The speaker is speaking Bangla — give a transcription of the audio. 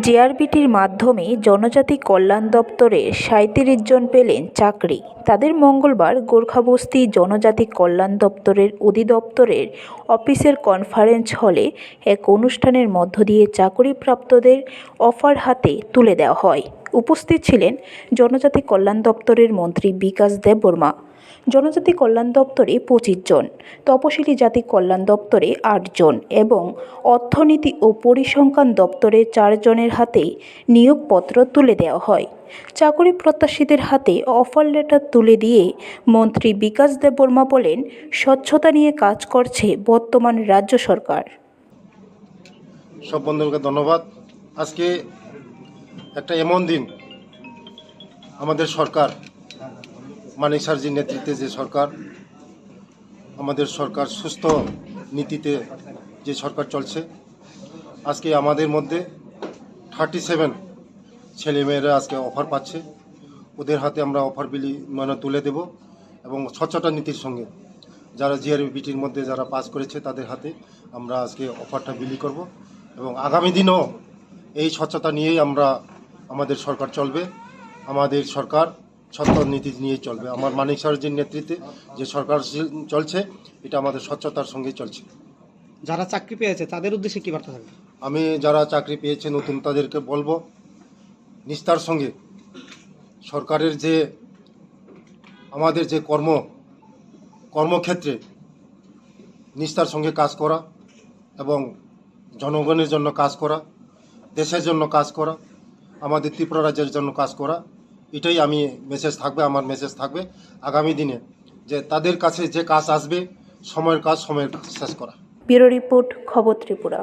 জেআরবিটির মাধ্যমে জনজাতি কল্যাণ দপ্তরের সাঁইত্রিশ জন পেলেন চাকরি। তাদের মঙ্গলবার গোর্খাবস্তি জনজাতি কল্যাণ দপ্তরের অধিদপ্তরের অফিসের কনফারেন্স হলে এক অনুষ্ঠানের মধ্য দিয়ে চাকরিপ্রাপ্তদের অফার হাতে তুলে দেওয়া হয়। উপস্থিত ছিলেন জনজাতি কল্যাণ দপ্তরের মন্ত্রী বিকাশ দেববর্মা। জনজাতি কল্যাণ দপ্তরে পঁচিশ জন, তপশিলি জাতি কল্যাণ দপ্তরে আটজন এবং অর্থনীতি ও পরিসংখ্যান দপ্তরে চারজনের হাতে নিয়োগপত্র তুলে দেওয়া হয়। চাকরি প্রত্যাশীদের হাতে অফার লেটার তুলে দিয়ে মন্ত্রী বিকাশ দেববর্মা বলেন, স্বচ্ছতা নিয়ে কাজ করছে বর্তমান রাজ্য সরকার। সব বন্ধুকে ধন্যবাদ। আজকে একটা এমন দিন আমাদের সরকার মানিক সার্জির নেতৃত্বে যে সরকার, আমাদের সরকার সুস্থ নীতিতে যে সরকার চলছে, আজকে আমাদের মধ্যে থার্টি সেভেন ছেলেমেয়েরা আজকে অফার পাচ্ছে। ওদের হাতে আমরা অফার বিলি মানে তুলে দেব এবং স্বচ্ছতা নীতির সঙ্গে যারা জিআরবিটির মধ্যে যারা পাস করেছে তাদের হাতে আমরা আজকে অফারটা বিলি করব এবং আগামী দিনও এই স্বচ্ছতা নিয়েই আমরা আমাদের সরকার চলবে। আমাদের সরকার স্বচ্ছ নীতি নিয়েই চলবে। আমার মানিক সারজির নেতৃত্বে যে সরকার চলছে এটা আমাদের স্বচ্ছতার সঙ্গেই চলছে। যারা চাকরি পেয়েছে তাদের উদ্দেশ্যে কি বার্তা থাকবে? আমি যারা চাকরি পেয়েছে নতুন তাদেরকে বলব নিস্তার সঙ্গে সরকারের যে আমাদের যে কর্ম কর্মক্ষেত্রে নিষ্ঠার সঙ্গে কাজ করা এবং জনগণের জন্য কাজ করা দেশের জন্য কাজ করা আমাদের ত্রিপুরা রাজ্যের জন্য কাজ করা এটাই আমি মেসেজ থাকবে, আমার মেসেজ থাকবে আগামী দিনে যে তাদের কাছে যে কাজ আসবে, সময়ের কাজ, সময়ের শেষ করা। ব্যুরো রিপোর্ট, খবর ত্রিপুরা।